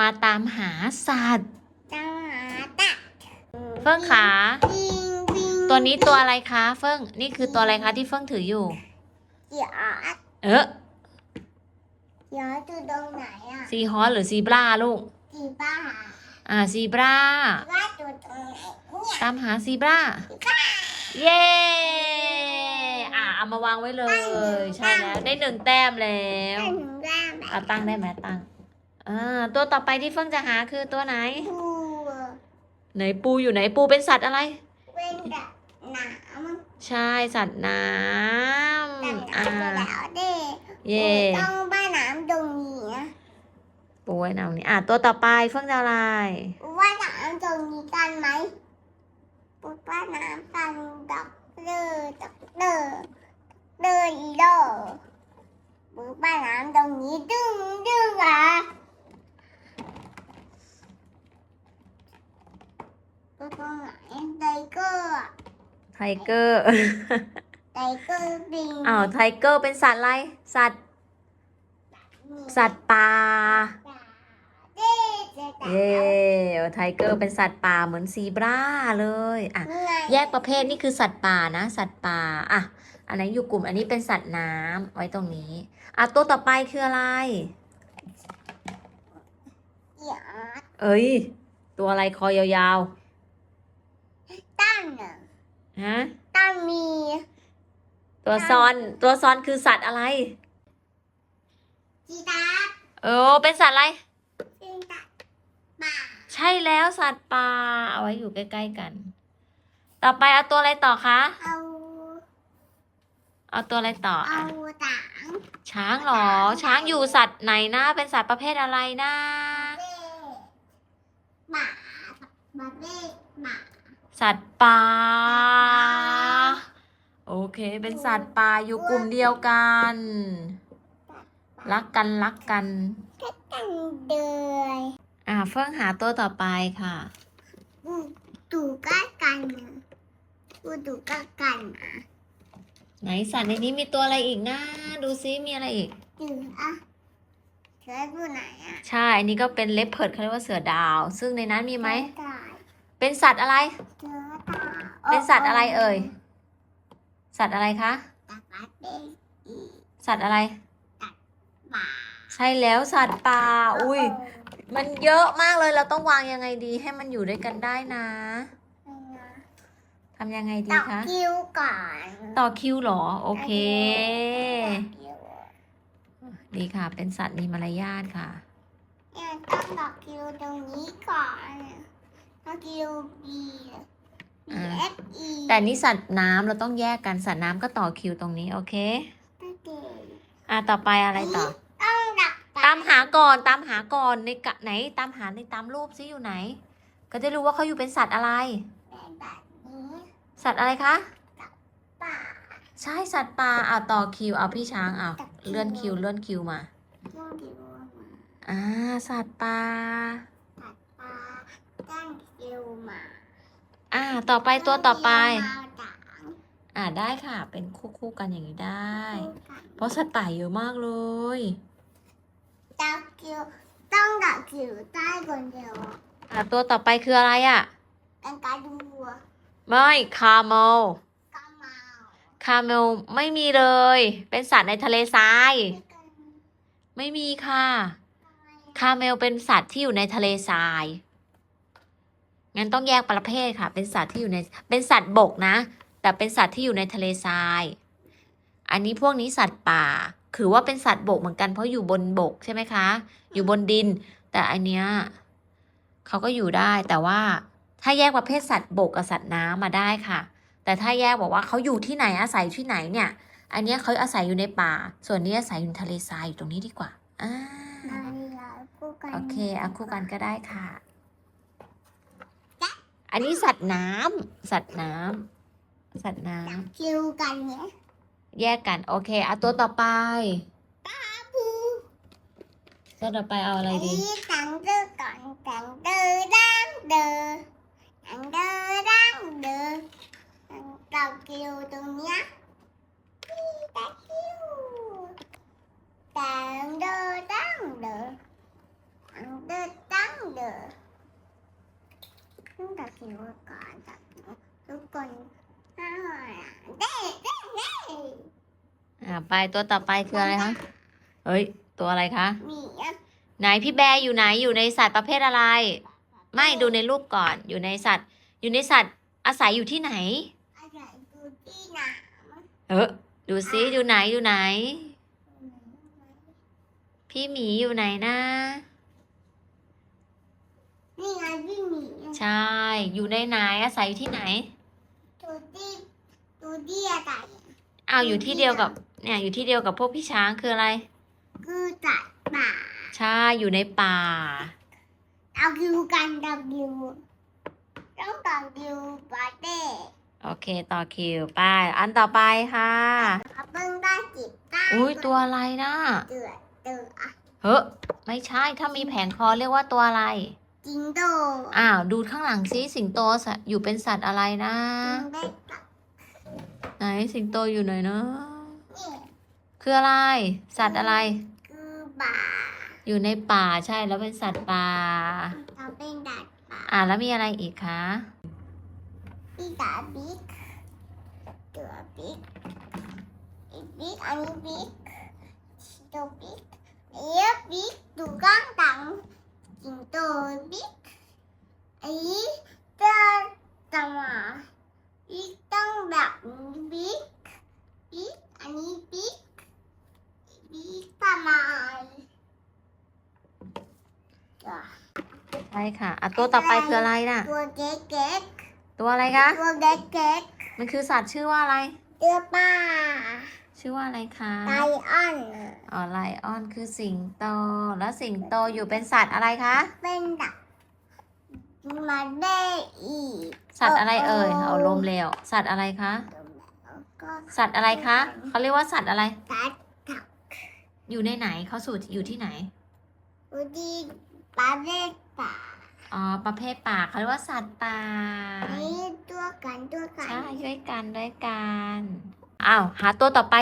มาตามหาสัตว์จะหาตัดเฟิ่งขา ปิงปิงตัวนี้ตัวอะไรคะ เฟิ่งนี่คือตัวอะไรคะที่เฟิ่งถืออยู่เดี๋ยวเออเดี๋ยวอยู่ตรงไหนอะซีฮอสหรือซีบราลูกที่บ้านอ่าซีบรา ว่าอยู่ตรงไหนเนี่ยตามหาซีบราเย้อะเอามาวางไว้เลย ใช่แล้วได้หนึ่งแต้มแล้วถ้าหนูว่าแบอะบตั้งได้ไหมตั้ง อ่าตัวต่อไปที่เฟิ่งจะหาคือตัวไหน ปูไหนปูอยู่ไหนปูเป็นสัตว์อะไร เป็นแบบหนามใช่สัตว์น้แต่ำอ่าน้ำไปแล้วเด้เย่ต้องบ้านน้ำตรงนี้นะปูไว้น้ำนี่อะตัวต่อไปเฟิ่งจะอะไร ว่าน้ำตรงนี้กันไหมปุ๊บว่าน้ำกันดอกเดอดอกเดอเดออีโดปุ๊บว่าน้ำตรงนี้ดึงดึงอะ ปุ๊บตรงไหนไทเกอร์อะไทเกอร์ไทเกอร์บิงอ้าวไทเกอร์เป็นสัตว์อะไร สัตว์ สัตว์ป่าเด้เด้เย้ไทเกอร์เป็นสัตว์ป่าเหมือนซีบราเลยอะแยกประเภทนี่คือสัตว์ป่านะ สัตว์ป่าอะอันไหนอยู่กลุ่มอันนี้เป็นสัตว์น้ำไว้ตรงนี้อะตัวต่อไปคืออะไรเดี๋ยวเอ้ย ตัวอะไรคอยาวตั้งน่ะๆ ฮะตั้งมี ตัวซอนตัวซอนคือสัตว์อะไร จีตาเออเป็นสัตว์อะไร เป็นตัดป่าใช่แล้วสัตว์ป่าเอาไว้อยู่ใกล้ๆกัน ต่อไปเอาตัวอะไรต่อคะเอาเอาตัวอะไรต่อเอาอะต่างช้างเหรอ ช้างอยู่สัตว์ไหนนะ เป็นสัตว์ประเภทอะไรนะ เบ้หมาบาเบ้หมา สัตว์ป่าโอเค เป็นสัตว์ป่าอยู่กลุ่มเดียวกัน รักกันรักกันก็ตั้งเดือยอ่าเฟื่องหาตัวต่อไปค่ะดูดูก้ากันนะดูดูก้ากันนะไหนสัตว์ในนี้มีตัวอะไรอีกนะ ดูซิมีอะไรอีกดูอะเธอดูไหนอะใช่อันนี้ก็เป็นเลปเพิร์ดเขาเรียกว่าเสือดาว ซึ่งในนั้นมีไหมเธอตายเป็นสัตว์อะไรเธอตาย เป็นสัตว์อะไรเอ่ย สัตว์อะไรคะตักบาเบ้อีสัตว์อะไรหมาใช่แล้วสัตว์ป่า อุ้ย มันเยอะมากเลยเราต้องวางยังไงดีให้มันอยู่ด้วยกันได้นะทำยังไงดีต่อคะคิวก่อน ต่อคิวเหรอ โอเคต่อคิวดีค่ะ เป็นสัตว์มีมารยาทค่ะเนี่ยต้องต่อคิวตรงนี้ก่อนต่อคิว B B อ่า F E แต่นี่สัตว์น้ำเราต้องแยกกันสัตว์น้ำก็ต่อคิวตรงนี้โอเค อะต่อไปอะไรต่อ ต้องดักตามหาก่อนตามหาก่อนในกะไหนตามหาในตามรูปซิอยู่ไหน ก็จะรู้ว่าเขาอยู่เป็นสัตว์อะไร แบบนี้สัตว์อะไรคะป่าใช่สัตว์ป่าอะต่อคิวเอาพี่ช้างเอาเลื่อนคิวเลื่อนคิวมาต้องคิวมาอ่าสัตว์ป่าตัดป่าตั้งคิวมาอ่า ต่อไปตัวต่อไปมาต่างอ่าได้ค่ะ เป็นคู่คู่ๆกันอย่างนี้ได้คู่กันเพราะสัตว์ป่าเยอะมากเลยดักคิวต้องดักคิวใต้คนเดียวอ่าตัวต่อไปคืออะไรอะเป็นการดูไม่คาร์เมลกามาคาร์เมลไม่มีเลย เป็นสัตว์ในทะเลทราย ไม่มีค่ะ คาร์เมลเป็นสัตว์ที่อยู่ในทะเลทราย งั้นต้องแยกประเภทค่ะ เป็นสัตว์ที่อยู่ในเป็นสัตว์บกนะ แต่เป็นสัตว์ที่อยู่ในทะเลทราย อันนี้พวกนี้สัตว์ป่าคือว่าเป็นสัตว์บกเหมือนกันเพราะอยู่บนบกใช่ไหมคะ อยู่บนดิน แต่อันเนี้ยเขาก็อยู่ได้แต่ว่าถ้าแยกประเภทสัตว์บกกับสัตว์น้ำมาได้ค่ะ แต่ถ้าแยกบอกว่าเขาอยู่ที่ไหนอาศัยอยู่ที่ไหนเนี่ย อันเนี้ยเขาอาศัยอยู่ในป่า ส่วนนี้อาศัยอยู่ในทะเลทรายอยู่ตรงนี้ดีกว่าอ่ามาเล่าคู่กันโอเคเอาคู่กันก็ได้ค่ะ อันนี้สัตว์น้ำสัตว์น้ำสัตว์น้ดักคิวกันเนี่ยำแยกกัน โอเคเอาตัวต่อไปปูตัวต่อไปเอาอะไรดี นี่ตังเดอก่อนตังเดอดังเดอตังเดอดังเดอตังดักคิวตรงเนี้ยนี่ดักคิวตังเดอดังเดอตังเดอ หิวก่อนจับหนูทุกคนห้าเด้เด้เด้ อ่า ไปตัวต่อไปคืออะไรคะเฮ้ย ตัวอะไรคะหมีอะไหนพี่แบร์อยู่ไหนอยู่ในสัตว์ประเภทอะไร ไม่ดูในรูปก่อนอยู่ในสัตว์ อยู่ในสัตว์อาศัยอยู่ที่ไหน อะไรดูที่หนาเออดูซิอยู่ไหนอยู่ไหน พี่หมีอยู่ไหนนะ นี่ไงพี่หมีใช่ อยู่ในไหนอาศัยอยู่ที่ไหน ดูที่ดูที่อะไรอ้าวอยู่ที่เดียวกับ เนี่ยอยู่ที่เดียวกับพวกพี่ช้างคืออะไร คือจัดป่าใช่อยู่ในป่าเอาคิวกันดับคิวต้องต่อคิวปาเต้โอเคต่อคิวไป อันต่อไปค่ะเขาเพิ่งได้จิบได้อุ้ยตัวอะไรนะเดือดเดือดอะเฮ้ยไม่ใช่ถ้ามีแผงคอเรียกว่าตัวอะไรจิงโตอ้าวดูข้างหลังซิสิงโตสัตว์อยู่เป็นสัตว์อะไรนะจิงเด็กอะไหนสิงโตอยู่ไหนเนาะนี่ คืออะไร สัตว์อะไร คือป่าอยู่ในป่าใช่แล้วเป็นสัตว์ป่า เราเป็นดัดป่าอ่าแล้วมีอะไรอีกคะพี่ตาบิ๊กตัวบิ๊กอีบิ๊กอันนี้บิ๊กตัวบิ๊กเอ๊ะบิ๊กดูก้างตังจิงโตบิ๊กไอ้จะจะมาบิ๊กต้องแบบนี้บิ๊กบิ๊กอันนี้บิ๊กบิ๊กประมาณตัว ใช่ค่ะอะตัวต่อไปคืออะไรน่ะ ตัวเก๊กเก๊กตัวอะไรคะ ตัวเก๊กเก๊กมันคือสัตว์ชื่อว่าอะไรตัวป้า ชื่อว่าอะไรคะไลออน อ๋อ ไลออนคือสิงโต แล้วสิงโตอยู่เป็นสัตว์อะไรคะ เป็นดักมาได้อีกสัตว์อะไรเอ่ยเออเอาลมเร็วสัตว์อะไรคะก็สัตว์อะไรคะ เขาเรียกว่าสัตว์อะไรตัดอยู่ในไหนเขาสู่อยู่ที่ไหนอุดีปลาเล็ก ป่าอ๋อ ประเภทป่าเขาเรียกว่าสัตว์ป่านี่ตัวกันตัวกันใช่ด้วยกันด้วยกันอ้าวหาตัวต่อไป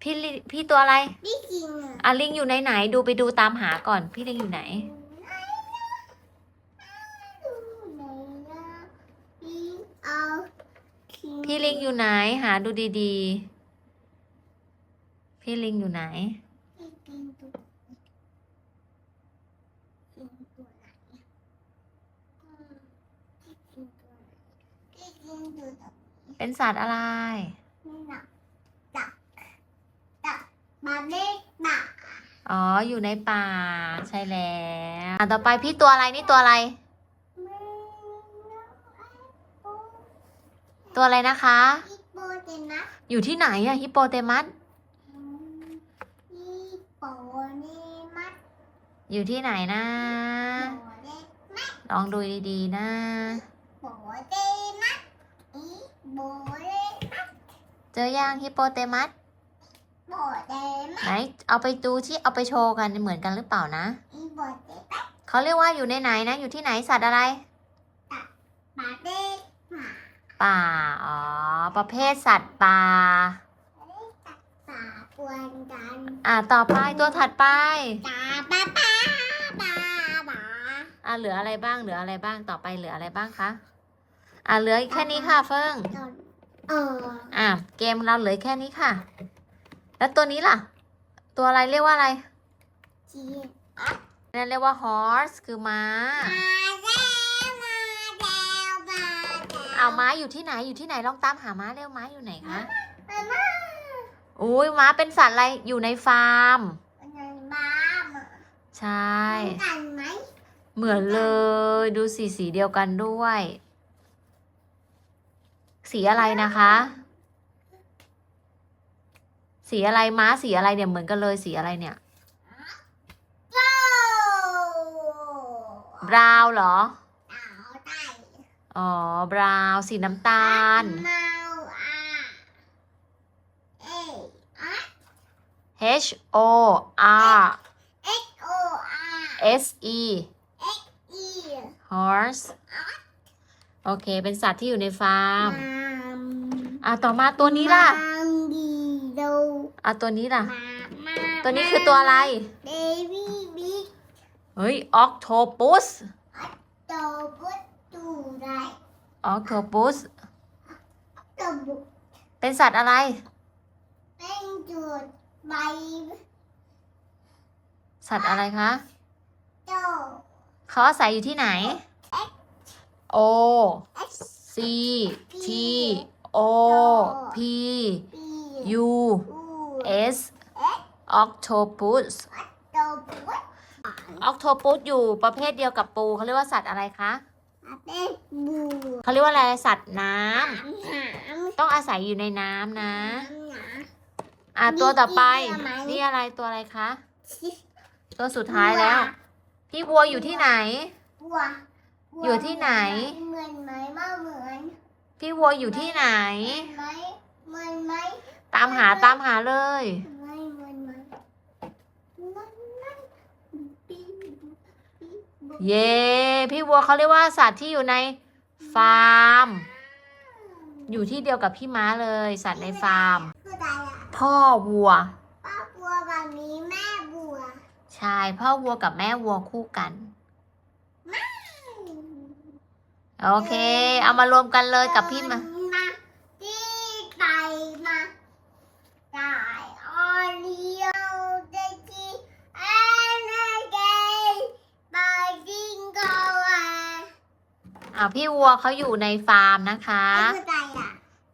พี่ลิพี่ตัวอะไรพี่กินอะอะลิงอยู่ไหนไหนดูไปดูตามหาก่อน พี่ลิงอยู่ไหนพี่เอาพี่ลิงอยู่ไหน หาดูดีๆ พี่ลิงอยู่ไหน พี่กินตัวกินตัวไหนอืมพี่กินตัวไหน พี่กินตัวไหนเป็นสัตว์อะไรนี่นะดักดักมาเล็กดักอ๋อ อยู่ในป่า ใช่แล้วอะต่อไปพี่ตัวอะไรนี่ตัวอะไรตัวอะไรนะคะฮิปโปเตมัสอยู่ที่ไหนอะฮิปโปเตมัสฮิปโปเตมัสอยู่ที่ไหนนะโปเตมัสลองดูดีๆนะโปเตมัสฮิปโป เตมัสเจอย่างฮิปโปเตมัสโปเตมัสไหนเอาไปดูที่เอาไปโชว์กันเหมือนกันหรือเปล่านะฮิปโปเตมัสเขาเรียกว่าอยู่ในไหนนะ อยู่ที่ไหนสัตว์อะไรปาเต้หมาป่าอ๋อประเภทสัตว์ป่าป่ากวนกันอะต่อไปตัวถัดไปตาป้าป้าป้าป้าอะเหลืออะไรบ้างเหลืออะไรบ้างต่อไปเหลืออะไรบ้างคะ อะเหลือแค่นี้ค่ะเฟิงตอนเอออะเกมเราเหลือแค่นี้ค่ะ แล้วตัวนี้ล่ะ ตัวอะไรเรียกว่าอะไรจีนั่นเรียกว่า horse คือม้ามาแล้วมาแล้วมาแล้วเอาม้าอยู่ที่ไหนอยู่ที่ไหนลองตามหาม้าเร็วม้าอยู่ไหนคะมามาอุ้ยม้าเป็นสัตว์อะไรอยู่ในฟาร์มเป็นไงบ้างใช่เหมือนกันไหมเหมือนเลยดูสีสีเดียวกันด้วย สีอะไรนะคะ สีอะไรม้าสีอะไรเนี่ยเหมือนกันเลยสีอะไรเนี่ยโอ้บราวน์เหรอสาวไต่อ๋อบราวน์สีน้ำตาลเมาอะเอ้ยอะ H O R X O R S E X E horse โอเค เป็นสัตว์ที่อยู่ในฟาร์มม อะต่อมาตัวนี้ล่ะมังดีโดอะตัวนี้ล่ะ มามาตัวนี้คือตัวอะไร เบบี้บิ๊กเฮ้ย octopus โตพุตโตดูได้ octopus กระบุกเป็นสัตว์อะไร เป็นจุดใบสัตว์อะไรคะโตเขาอาศัยอยู่ที่ไหน O S C T O P ปี U อู S octopus โตปุ๊บ octopus อยู่ประเภทเดียวกับปูเขาเรียกว่าสัตว์อะไรคะมาเป็นบูเขาเรียกว่าอะไรสัตว์น้ำน้ำต้องอาศัยอยู่ในน้ำนะน้อะตัวต่อไปมีเยื่อไหมนี่อะไรตัวอะไรคะำตัวสุดท้ายแล้ว พี่วัวอยู่ที่ไหนบัวอยู่ที่ไหน เหมือนไหมมาเหมือน พี่วัวอยู่ที่ไหน ไหมเหมือนไหมตามหาตามหาเลยไม่เหมือนไหมมันมันปีปีเย้พี่วัวเขาเรียกว่าสัตว์ที่อยู่ในฟาร์ม อยู่ที่เดียวกับพี่ม้าเลย สัตว์ในฟาร์ม คืออะไรอะพ่อวัว ป้าบัวแบบนี้แม่บัว ใช่ พ่อวัวกับแม่วัวคู่กัน โอเค เอามารวมกันเลยกับพี่มามาที่ไตมาได้ออริโอเดจิแอนเกนบาจิงโกอาอ่าพี่วัวเขาอยู่ในฟาร์มนะคะคืออะไรอะ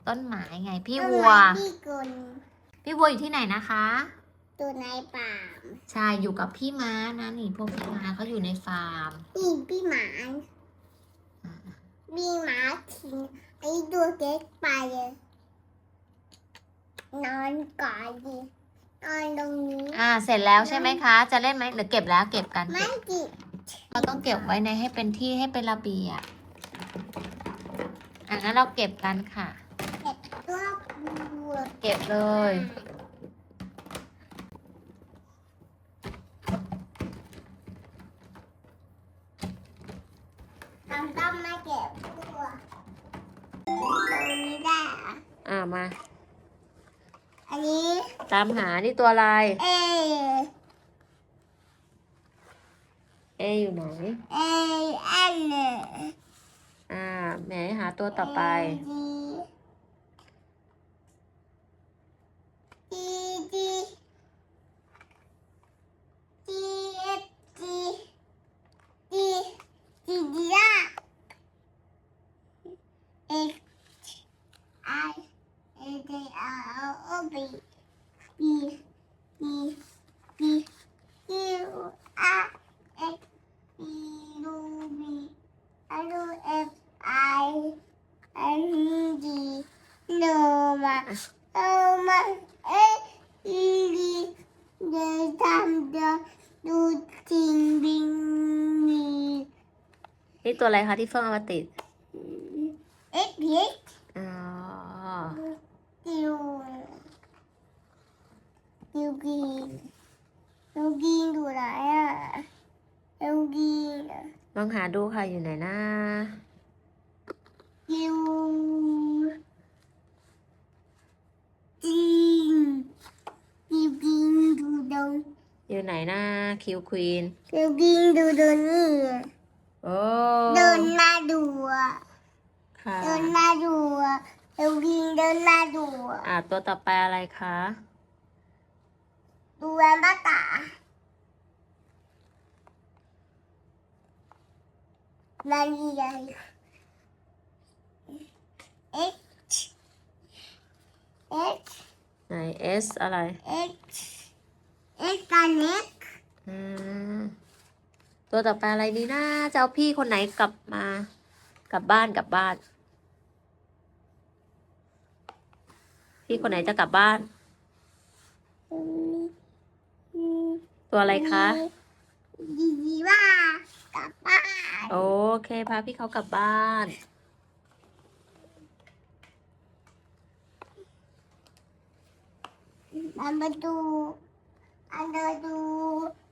ต้นไม้ไงพี่วัวพี่กุลพี่วัวอยู่ที่ไหนนะคะตัวในป่าใช่อยู่กับพี่ม้านะนี่พวกพี่ม้าเขาอยู่ในฟาร์มนี่พี่หมา พี่หมาทิ้งไอ้ตัวเล็กไปเลยนอนก่อนดินอนตรงนี้ อ่า เสร็จแล้วใช่ไหมคะ จะเล่นไหมหรือเก็บแล้วเก็บกันไม่จิบเราต้องเก็บไว้ในให้เป็นที่ให้เป็นระเบียบอะงั้นเราเก็บกันค่ะตัวบัวเก็บเลยามหานี่ตัวอะไร เอ เออยู่ไหน เออันเนี่ยอ่าแหมหาตัวต่อไปจีจีจีเอฟจีจีจีจีละเอไอเอเดอาโอบีบีบีบียูอาเอบียูบีอารูเอฟไอเอ็นดีโนมาโนมาเออีดีเดทำเดดูจิงบิงมี นี่ตัวอะไรคะที่เฟื่องเอามาติดเอ็กพีเอ็กอ๋อติวติวกินติวกินดูไหนอะติวกินลองหาดูค่ะอยู่ไหนนะติวจิงติวกินดูดงอยู่ไหนนะคิวควีนติวกินดูดงนี่ โอ้เดินมาดูอะค่ะเดินมาดูอะติวกินเดินมาดูอะอ่าตัวต่อไปอะไรคะดูแวนบ้าตานาฬิกาเอ็กเอ็กไหน S อะไรเอ็กเอ็กตาเล็กอืม ตัวต่อไปอะไรดีนะจะเอาพี่คนไหนกลับมา กลับบ้านกลับบ้าน พี่คนไหนจะกลับบ้าน ตัวอะไรคะดีดีว่ากลับบ้าน โอเคพาพี่เขากลับบ้านมันมาดูอันเดอร์ดูปัด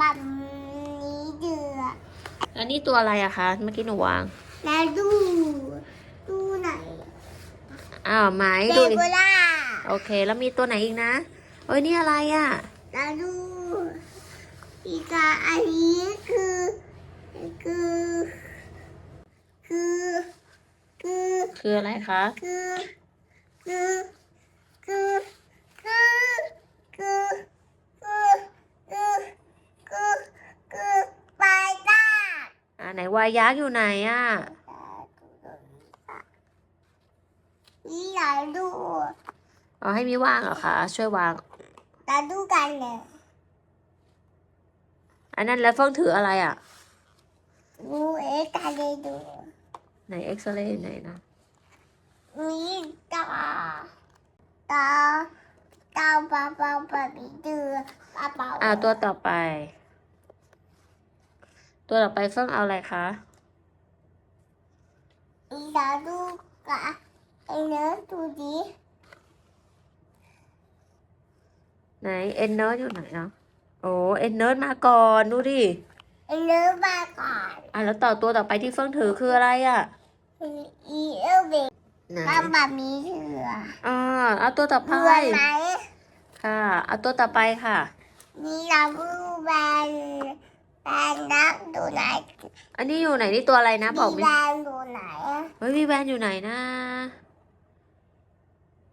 ปั๊มนี้เดือดอันนี้ตัวอะไรอะคะ เมื่อกี้หนูวาง แล้วดูดูไหนอ้าวไหมเดดูโบดิล่าโอเค แล้วมีตัวไหนอีกนะโอ้ยนี่อะไรอะแล้วดูอีกาอันนี้คือ คือ คือ คือ คืออะไรคะ คือ คือ คือคือคือคือคือคือคือไปได้ อ่า ไหนวายยักษ์อยู่ไหนอะนี่อยากดูเอาให้มีวางเหรอคะช่วยวางเราดูกันเลยอันนั้นแล้วเฟิงถืออะไรอะดูเอ็กซ์กันเลยดูไหนเอ็กซเรย์ไหนนะนี่ตาตาตาปาปาปาบีเดือปาปาอ่าตัวต่อไป ตัวต่อไปเฟิงเอาอะไรคะนี่เราดูกันไอ้เนื้อดูดิไหนเอ็นเนิร์ดอยู่ไหนเนาะโอ้เอ็นเนิร์ดมาก่อนดูดิไอ้เนื้อมาก่อนอะแล้วต่อตัวต่อไปที่เฟิงถือคืออะไรอะอีเอลเบไหนตามบะหมี่เถื่ออ่าเอาตัวต่อไปเพื่อนไหมค่ะเอาตัวต่อไปค่ะนี่เราดูแบน แบนนักดูไหนอันนี้อยู่ไหนนี่ตัวอะไรนะบอกมีไม่แบนดูไหนอะเฮ้ยวีแวนอยู่ไหนนะ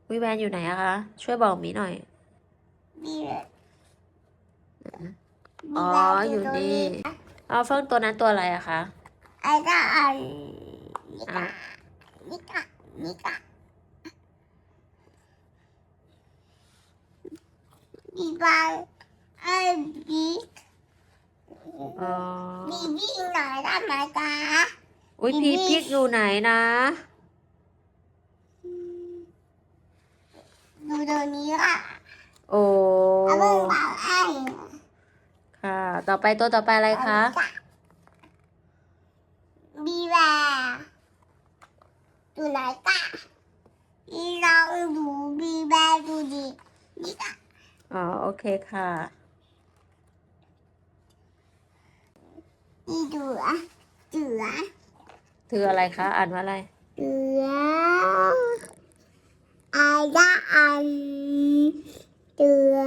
วีแวนอยู่ไหนอะคะ ช่วยบอกมีหน่อย มีแบนอ๋อมีแบนอยู่ตรงนี่ เอาเฟิงตัวนั้นตัวอะไรอะคะ ไอ้ก็อันนี่อะกะนี่กะนี่กะมีบางไอ้บี อ๋อบีบีหน่อยได้ไหมจ๊ะ อุ้ยมีพีมีพิกอยู่ไหนนะดูตรงนี้อะโอ้เอาเบิ่งบางไอ้ค่ะ ต่อไปตัวต่อไปอะไรคะบีแวร์ดูไหนกะอีลองดูบีแวร์ดูดินี่กะอ๋อโอเคค่ะ นี่ดูอะเสือถืออะไรคะ อ่านว่าอะไรเสืออาละอันเสือ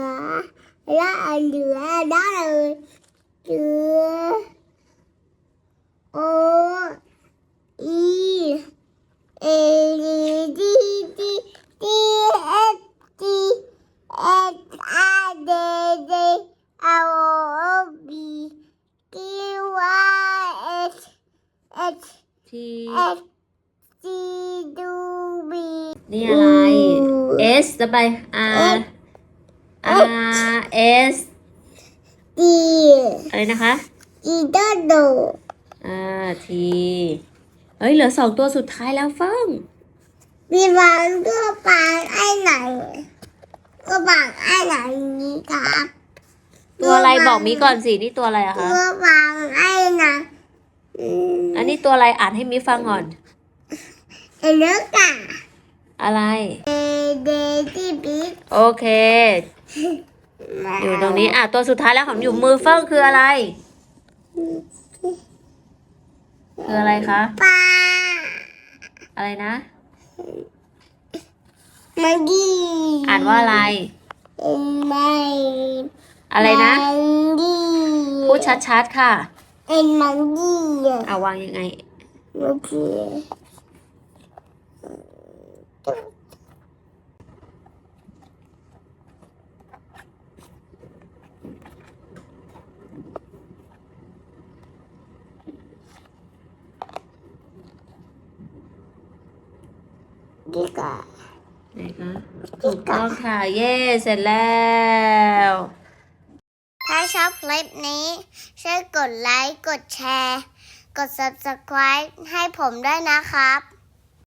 ละอันเหลือได้เลยเสืออีเอดีดีดีดีเอสดีเอสอาเดเดอาโอบีกีวายเอสเอส ที เอสจีดูบี นี่อะไร S จะ ไป R R S ดีอะไรนะคะอีโดโดอ่า T เฮ้ยเหลือสองตัวสุดท้ายแล้วเฟิงมีบางตัวปางไอ้ไหนตัวปางไอ้ไหนนี้ครับตัวอะไรบอกมีก่อนสินี่ตัวอะไรอะคะตัวปางไอ้ไหนอืมอันนี้ตัวอะไรอ่านให้มิฟังก่อนเอเลือกะ อะไรเอเดที่บิ๊กโอเค อยู่ตรงนี้อะตัวสุดท้ายแล้วของอยู่มือเฟิงคืออะไร คืออะไรคะ ปลา อะไรนะ มังกี้อ่านว่าอะไร ไม่อะไรนะ มังกี้พูดชัดๆค่ะ เอ็นมังกี้อ่าวางยังไง มังกี้ ดีกว่าไหนคะถูกต้องค่ะ เย่เสร็จแล้ว ถ้าชอบคลิปนี้ ช่วยกดไลค์ กดแชร์ กด subscribe ให้ผมด้วยนะครับ